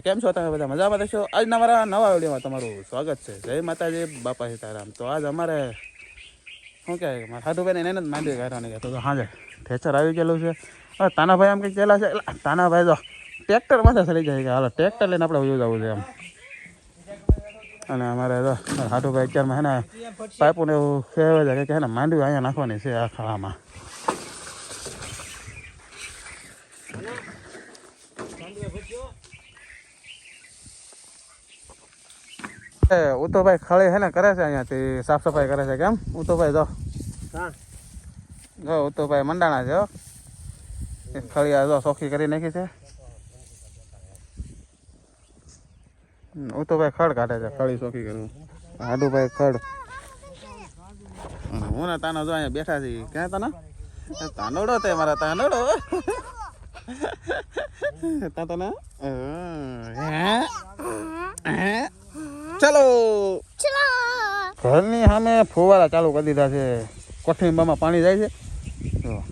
Family કેમ છો તમે બધા? મજામાં થશો આજના મારા નવા વિડીયોમાં તમારું સ્વાગત છે. જય માતાજી, બાપા સીતારામ. તો આજ અમારે, શું કહેવાય, મારા સાધુભાઈને એને જ માંડી કાઢવાની કહેતો તો હાજર ઠેચર આવી ગયેલું છે. હવે તાનાભાઈ આમ કંઈક ચેલા છે? એટલે તાનાભાઈ તો ટ્રેક્ટર માથે ચડી જાય કે હાલો, ટ્રેક્ટર લઈને આપણે યુઝ જવું છે એમ. અને અમારે તો સાધુભાઈ અત્યારમાં હે ને, પાઇપોને એવું કહેવાય છે કે ને, માંડવી અહીંયા નાખવાની છે આ ખાડામાં ઉતોભાઈ ખળી હે ને કરે છે અહીંયાથી સાફ સફાઈ કરે છે કેમ? ઉતોભાઈ જો. જો ઉતોભાઈ મંડાણા છે હો. ખળી આ જો સોખી કરી નાખી છે. ઉતોભાઈ ખડ કાઢે છે ખળી સોખી કરવું હાડુભાઈ ખડ. હું ને તાનો જો અહીંયા બેઠા છીએ. ક્યાં તાના? તાનોડો તે મારા તાનોડો તા તાના? હે? હે? ચલો. ઘરની સામે ફુવારા ચાલુ કરી દીધા છે. કોઠીંબામાં પાણી જાય છે. જો.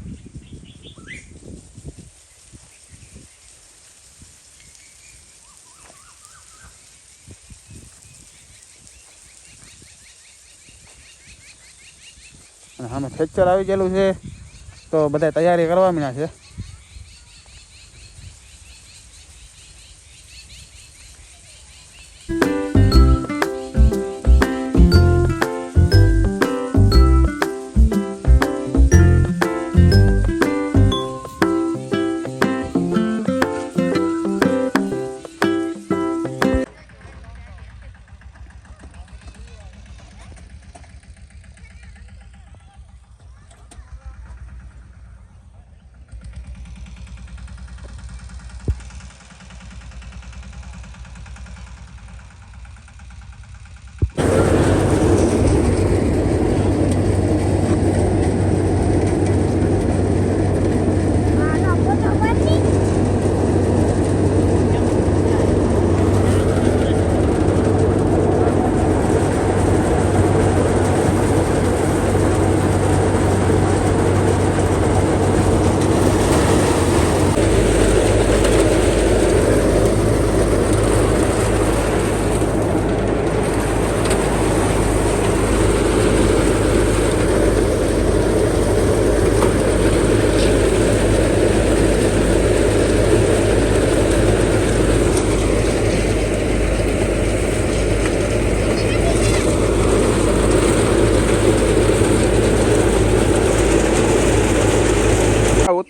અને સામે ખેચર આવી ગયેલું છે. તો બધા તૈયારી કરવા મીના છે.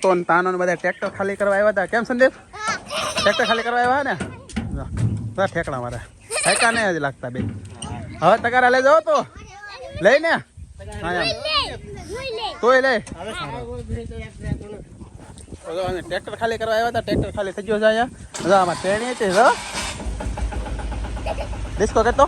ઉત્તો ને તાનો બધા ટ્રેક્ટર ખાલી કરવા આવ્યા હતા. કેમ સંદીપ? ટ્રેક્ટર ખાલી કરવા આવ્યા ને? ઠેકડા મારે. ઠેકા નહીં જ લાગતા બે. હવે તગારા લઈ જાઓ તો. લઈ ને? તોય લે તો જો અમે ટ્રેક્ટર ખાલી કરવા આવ્યા હતા. ટ્રેક્ટર ખાલી થઈ ગયો છે અહીંયા. આમાં ટ્રેણી છે ડિસ્કો કરતો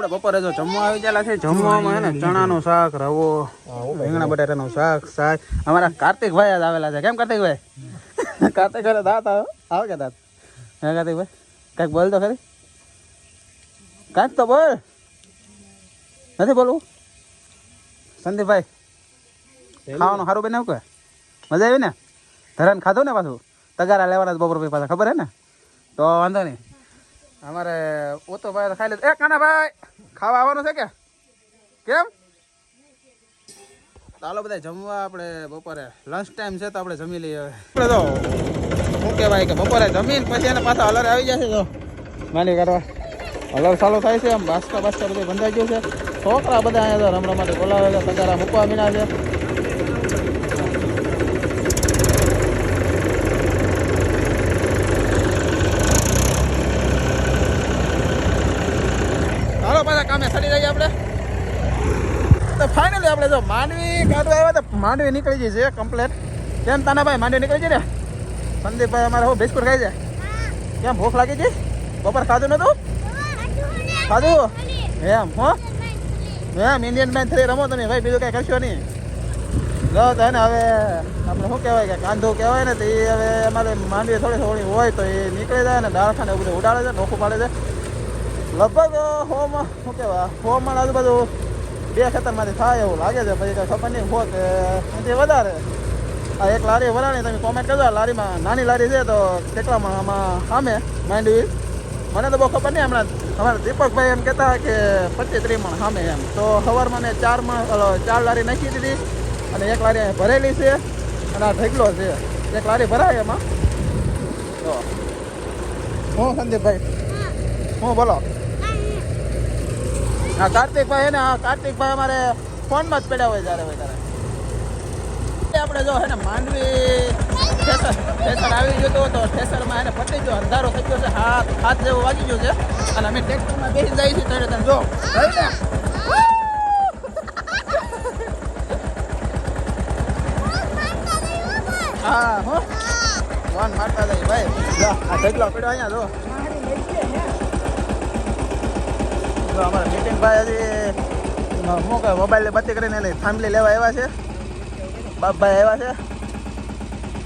આપણે બપોરે જો જમવા આવી ગયેલા છે. જમવામાં હે ને ચણાનું શાક રવો રીંગણા બટાટાનું શાક શાક. અમારા કાર્તિકભાઈ જ આવેલા છે. કેમ કાર્તિકભાઈ? કાર્તિક ઘરે દાંત આવે. કે દાંત? હે કાર્તિકભાઈ? કાંઈક બોલ તો ખરી? કાંઈક તો બોલ. નથી બોલવું? સંદીપભાઈ ખાવાનું સારું બનાવ કે? મજા આવી ને? ધરાને ખાધું ને પાછું? તગારા લેવાના બપોર પછી પાછા ખબર હે ને? તો વાંધો નહીં. અમારે ઓતો ભાઈ ખાઈ લીધું. એ કાનાભાઈ ખાવા આવવાનું છે કે? કેમ? ચાલો બધા જમવા આપણે બપોરે લંચ ટાઈમ છે તો આપણે જમી લઈએ હવે. આપણે તો શું કહેવાય કે બપોરે જમીન પછી એને પાછા હલર આવી જશે તો માની કરવા હલર ચાલુ થાય છે આમ બાસકા બાસકા બધું બંધાઈ ગયું છે. છોકરા બધા અહીંયા તો રમવા માટે બોલાવે છે તગારા મૂકવા મીના છે. હાલો પાછા કામે સડી જઈએ આપણે. તો ફાઇનલી આપણે જો માંડવી કાઢવા આવ્યા તો માંડવી નીકળી ગઈ છે કમ્પ્લેટ કેમ તાના ભાઈ, માંડવી નીકળી ગઈ ને? સંદીપભાઈ અમારે હું બિસ્કુટ ખાઈ છે કેમ ભૂખ લાગી છે બપોર ખાધું નતું? ખાધું? એમ, હો? એમ ઇન્ડિયન બેન થઈ રમો તમે. ભાઈ, બીજું કાંઈ કરશો નહીં. લો તો હવે આપણે શું કહેવાય કે કાંધો કહેવાય ને તો એ હવે અમારે માંડવી થોડી થોડી હોય તો એ નીકળી જાય ને ડાળખાને એવું બધું ઉડાડે છે નોખું પાડે છે. લગભગ હોમાં શું કહેવાય હોમાં આજુબાજુ બે ખેતરમાંથી થાય એવું લાગે છે. પછી કંઈ ખબર નહીં હો કે એનાથી વધારે. આ એક લારી વરાણી તમે કોમેન્ટ કરજો. લારીમાં નાની લારી છે તો કેટલામાં આમાં સામે માંડવી મને તો બહુ ખબર નહીં હમણાં. અમારા દીપકભાઈ એમ કહેતા કે પચીસ ત્રીસ મણ સામે એમ. તો સવારમાં મેં ચાર મણ ચાર લારી નાખી દીધી અને એક લારી ભરેલી છે અને આ ઢગલો છે. એક લારી ભરાય એમાં. તો હું સંદીપભાઈ? હું બોલો? હા કાર્તિકભાઈ ને હા કાર્તિકભાઈ અમારે ફોનમાં જ પડ્યા હોય જ્યારે હોય ત્યારે. આપણે જો હે ને માંડવી સ્ટેશન આવી ગયું હતું તો ઠેસરમાં એને પતી ગયો અંધારો થઈ ગયો છે હાથ હાથ જેવો વાગી ગયો છે. અને અમે ટ્રેક્ટરમાં બેસી જઈએ છીએ ત્યારે તમે જો ને? હા હો. વાન મારતા જાય ભાઈ. આ ઢગલો પડ્યો અહીંયા જો. જો અમારા નીતિનભાઈ હજી શું કહે મોબાઈલ બત્તી કરીને એની ફેમિલી લેવા આવ્યા છે. બાપભાઈ આવ્યા છે.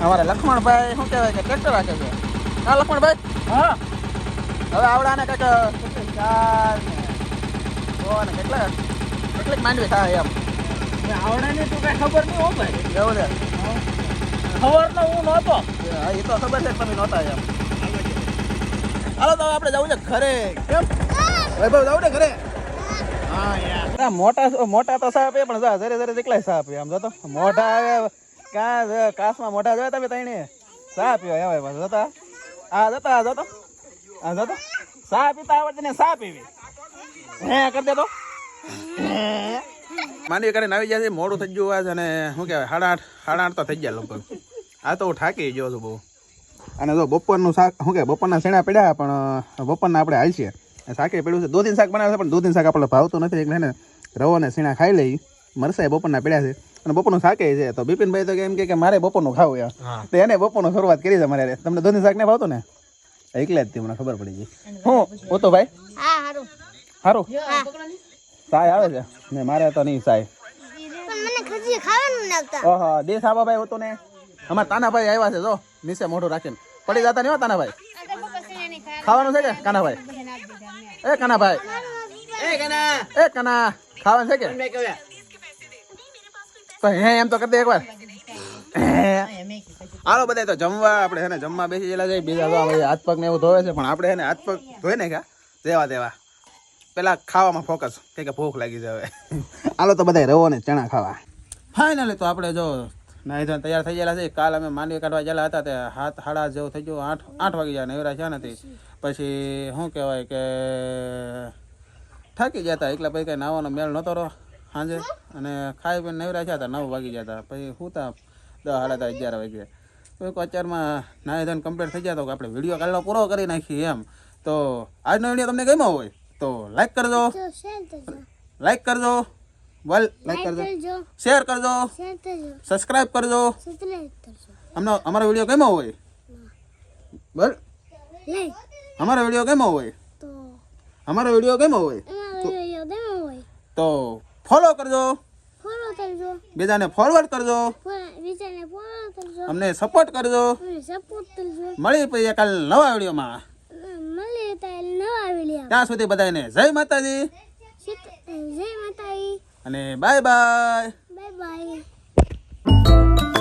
અમારા લક્ષ્મણભાઈ શું કહેવાય કે ટ્રેક્ટર રાખે છે. હા લક્ષ્મણભાઈ હા. હવે આવડાને કંઈક ચાર ને કેટલા? કેટલીક માંડવી થાય એમ. આવડાને તો કઈ ખબર નહીં હો ભાઈ. એવું છે. ખબર તો હું નહોતો. એ તો ખબર છે તમે નહોતા એમ. હાલો તો આપણે જવું છે ઘરે કેમ? વૈભવ જવું ને ઘરે. હા ના મોટા મોટા તો સાપ એ પણ જા જરે જરે દીકલાય સાપ આમ જોતો મોઢા આવે કાં કાસમાં મોઢા જોયા તમે તઈને સા પીવા પાછું જોતા આ જોતા આ જોતો આ જોતો પીતા આવડે ને સા પીવી હે કરી દે તો. માંડવી કરીને આવી જાય છે મોડું થઈ ગયું આજ અને શું કહેવાય સાડા આઠ સાડા આઠ તો થઈ ગયા લગભગ. આ તો હું થાકી ગયો છું બહુ. અને જો બપોરનું શાક શું કે બપોરના શેણા પડ્યા પણ બપોરના આપણે હાલ છે શાકે પડ્યું છે. દોધીન શાક બનાવે છે પણ દોધીન શાક આપણે ભાવતું નથી. એટલે ને રવો ને શીણા ખાઈ લઈ. મરસાઈ બપોરના પડ્યા છે. અને બપોરનું શાકે છે. તો બિપિનભાઈ તો એમ કે કે મારે બપોરનું ખાવું યાર તો એને બપોરનું શરૂઆત કરી છે મારે. તમને દોધીન શાક ને ભાવતું ને? એકલા જ મને ખબર પડી ગઈ. હું? હું તો ભાઈ સારું સાય આવે છે. ને મારે તો નહીં સાય. પણ મને ખજી ખાવાનું ઓહો દે સાબા ભાઈ હતો ને. અમારા તાનાભાઈ આવ્યા છે જો. નીચે મોઢું રાખીને. પડી જતા નહીં હો તાનાભાઈ. ખાવાનું છે કે કાનાભાઈ? એ કાનાભાઈ એ કના. એ કના. ખાવાનું છે કે? તો હે એમ તો કરી દે એકવાર. હાલો બધા તો જમવા આપણે હે ને જમવા બેસી ગયેલા જાય બીજા તો હવે હાથ પગ ને એવું ધોવે છે પણ આપણે હે ને હાથ પગ ધોઈ ને ક્યાં દેવા. દેવા પેલા ખાવામાં ફોકસ કે કે ભૂખ લાગી હવે. હાલો તો બધા રવો ને ચણા ખાવા. ફાઇનલી તો આપણે જો નાઈ ધોઈને તૈયાર થઈ ગયેલા છે. કાલ અમે માંડવી કાઢવા ગયેલા હતા તે હાથ હાડા જેવું થઈ ગયું. આઠ આઠ વાગી ગયા નવરા છે નથી. પછી શું કહેવાય કે થાકી ગયા હતા. એકલા પછી કંઈ નાવાનો મેળ નહોતો રહો સાંજે. અને ખાઈ પીને નવરા થયા હતા નવ વાગી ગયા હતા. પછી હુતા દસ સાડા દસ અગિયાર વાગે તો એક અત્યારમાં નાહી ધોઈને કમ્પ્લીટ થઈ ગયા તો આપણે વીડિયો કાલનો પૂરો કરી નાખીએ એમ. તો આજનો વીડિયો તમને ગમ્યો હોય તો લાઈક કરજો. લાઈક કરજો. બોલ લાઈક કરજો. શેર કરજો. સબસ્ક્રાઇબ કરજો. અમને અમારો વીડિયો કેમો હોય? બોલ. અમારો વીડિયો કેમો હોય? અમારો વીડિયો કેમો હોય? તો ફોલો કરજો. બીજાને ફોરવર્ડ કરજો. અમને સપોર્ટ કરજો. મળી પછી કાલ નવા વિડીયોમાં. ત્યાં સુધી બધાને જય માતાજી. જય માતાજી. અને બાય બાય. Bye bye.